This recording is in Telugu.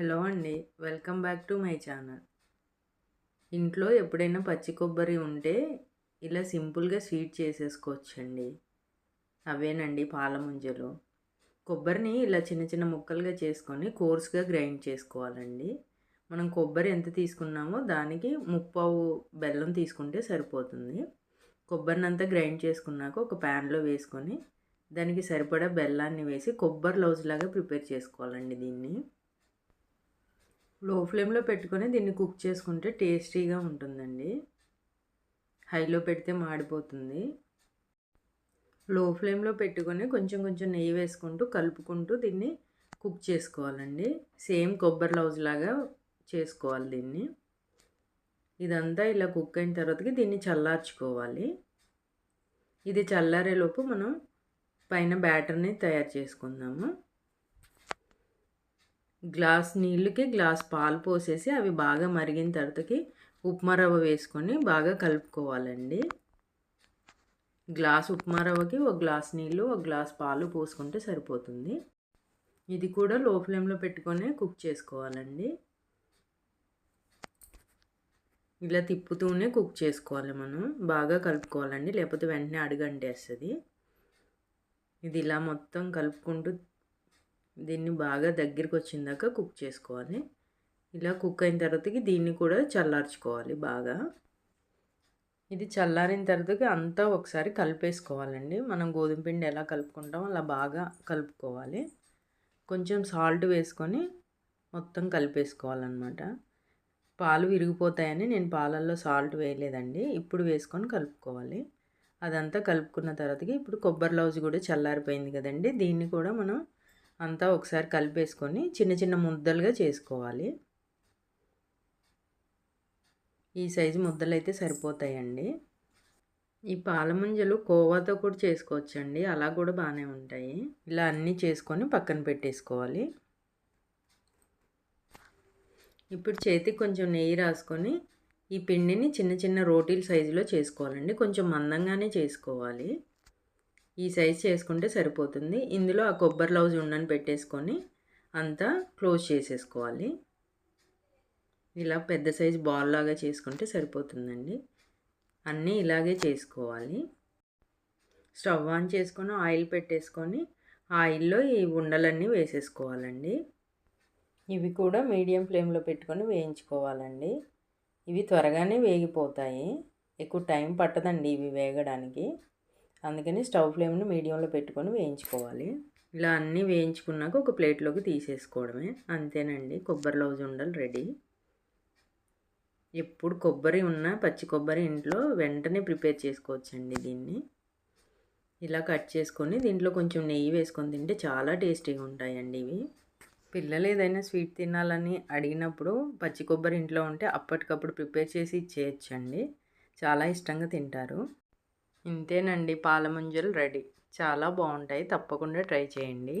హలో అండి welcome back to my channel. ఇంట్లో ఎప్పుడైనా పచ్చి కొబ్బరి ఉంటే ఇలా సింపుల్గా స్వీట్ చేసేసుకోవచ్చండి. అవేనండి పాల ముంజలు. కొబ్బరిని ఇలా చిన్న చిన్న ముక్కలుగా చేసుకొని కోర్స్గా గ్రైండ్ చేసుకోవాలండి. మనం కొబ్బరి ఎంత తీసుకున్నామో దానికి ముప్పావు బెల్లం తీసుకుంటే సరిపోతుంది. కొబ్బరిని అంతా గ్రైండ్ చేసుకున్నాక ఒక ప్యాన్లో వేసుకొని దానికి సరిపడా బెల్లాన్ని వేసి కొబ్బరి లౌజ్ లాగా ప్రిపేర్ చేసుకోవాలండి దీన్ని. లో ఫ్లేమ్లో పెట్టుకొని దీన్ని కుక్ చేసుకుంటే టేస్టీగా ఉంటుందండి. హైలో పెడితే మాడిపోతుంది. లో ఫ్లేమ్లో పెట్టుకొని కొంచెం కొంచెం నెయ్యి వేసుకుంటూ కలుపుకుంటూ దీన్ని కుక్ చేసుకోవాలండి. సేమ్ కొబ్బరి లౌజ్ లాగా చేసుకోవాలి దీన్ని. ఇదంతా ఇలా కుక్ అయిన తర్వాతకి దీన్ని చల్లార్చుకోవాలి. ఇది చల్లారేలోపు మనం పైన బ్యాటర్ని తయారు చేసుకుందాము. గ్లాస్ నీళ్ళకి గ్లాస్ పాలు పోసేసి అవి బాగా మరిగిన తర్వాతకి ఉప్మా రవ్వ వేసుకొని బాగా కలుపుకోవాలండి. గ్లాస్ ఉప్మా రవ్వకి ఒక గ్లాస్ నీళ్ళు ఒక గ్లాస్ పాలు పోసుకుంటే సరిపోతుంది. ఇది కూడా లో ఫ్లేమ్లో పెట్టుకొని కుక్ చేసుకోవాలండి. ఇలా తిప్పుతూనే కుక్ చేసుకోవాలి మనం. బాగా కలుపుకోవాలండి లేకపోతే వెంటనే అడుగంటేస్తుంది. ఇది ఇలా మొత్తం కలుపుకుంటూ దీన్ని బాగా దగ్గరికి వచ్చిందాక కుక్ చేసుకోవాలి. ఇలా కుక్ అయిన తర్వాతకి దీన్ని కూడా చల్లార్చుకోవాలి బాగా. ఇది చల్లారిన తర్వాతకి అంతా ఒకసారి కలిపేసుకోవాలండి. మనం గోధుమ పిండి ఎలా కలుపుకుంటామో అలా బాగా కలుపుకోవాలి. కొంచెం సాల్ట్ వేసుకొని మొత్తం కలిపేసుకోవాలన్నమాట. పాలు విరిగిపోతాయని నేను పాలల్లో సాల్ట్ వేయలేదండి. ఇప్పుడు వేసుకొని కలుపుకోవాలి. అదంతా కలుపుకున్న తర్వాతకి ఇప్పుడు కొబ్బరి లౌజ్ కూడా చల్లారిపోయింది కదండి. దీన్ని కూడా మనం అంతా ఒకసారి కలిపేసుకొని చిన్న చిన్న ముద్దలుగా చేసుకోవాలి. ఈ సైజు ముద్దలు అయితే సరిపోతాయండి. ఈ పాలముంజలు కోవాతో కూడా చేసుకోవచ్చండి. అలా కూడా బాగానే ఉంటాయి. ఇలా అన్నీ చేసుకొని పక్కన పెట్టేసుకోవాలి. ఇప్పుడు చేతికి కొంచెం నెయ్యి రాసుకొని ఈ పిండిని చిన్న చిన్న రోటీల సైజులో చేసుకోవాలండి. కొంచెం మందంగానే చేసుకోవాలి. ఈ సైజ్ చేసుకుంటే సరిపోతుంది. ఇందులో ఆ కొబ్బరి లౌజ్ ఉండని పెట్టేసుకొని అంతా క్లోజ్ చేసేసుకోవాలి. ఇలా పెద్ద సైజ్ బాల్ లాగా చేసుకుంటే సరిపోతుందండి. అన్నీ ఇలాగే చేసుకోవాలి. స్టవ్ ఆన్ చేసుకొని ఆయిల్ పెట్టేసుకొని ఆయిల్లో ఈ ఉండలన్నీ వేసేసుకోవాలండి. ఇవి కూడా మీడియం ఫ్లేమ్లో పెట్టుకొని వేయించుకోవాలండి. ఇవి త్వరగానే వేగిపోతాయి. ఎక్కువ టైం పట్టదండి ఇవి వేగడానికి. అందుకని స్టవ్ ఫ్లేమ్ని మీడియంలో పెట్టుకొని వేయించుకోవాలి. ఇలా అన్నీ వేయించుకున్నాక ఒక ప్లేట్లోకి తీసేసుకోవడమే. అంతేనండి కొబ్బరి లౌజ్ ఉండలు రెడీ. ఎప్పుడు కొబ్బరి ఉన్నా పచ్చి కొబ్బరి ఇంట్లో వెంటనే ప్రిపేర్ చేసుకోవచ్చండి దీన్ని. ఇలా కట్ చేసుకొని దీంట్లో కొంచెం నెయ్యి వేసుకొని తింటే చాలా టేస్టీగా ఉంటాయండి ఇవి. పిల్లలు ఏదైనా స్వీట్ తినాలని అడిగినప్పుడు పచ్చి కొబ్బరి ఇంట్లో ఉంటే అప్పటికప్పుడు ప్రిపేర్ చేసి ఇచ్చేయచ్చండి. చాలా ఇష్టంగా తింటారు. ఇంతేనండి పాల ముంజలు రెడీ. చాలా బాగుంటాయి. తప్పకుండా ట్రై చేయండి.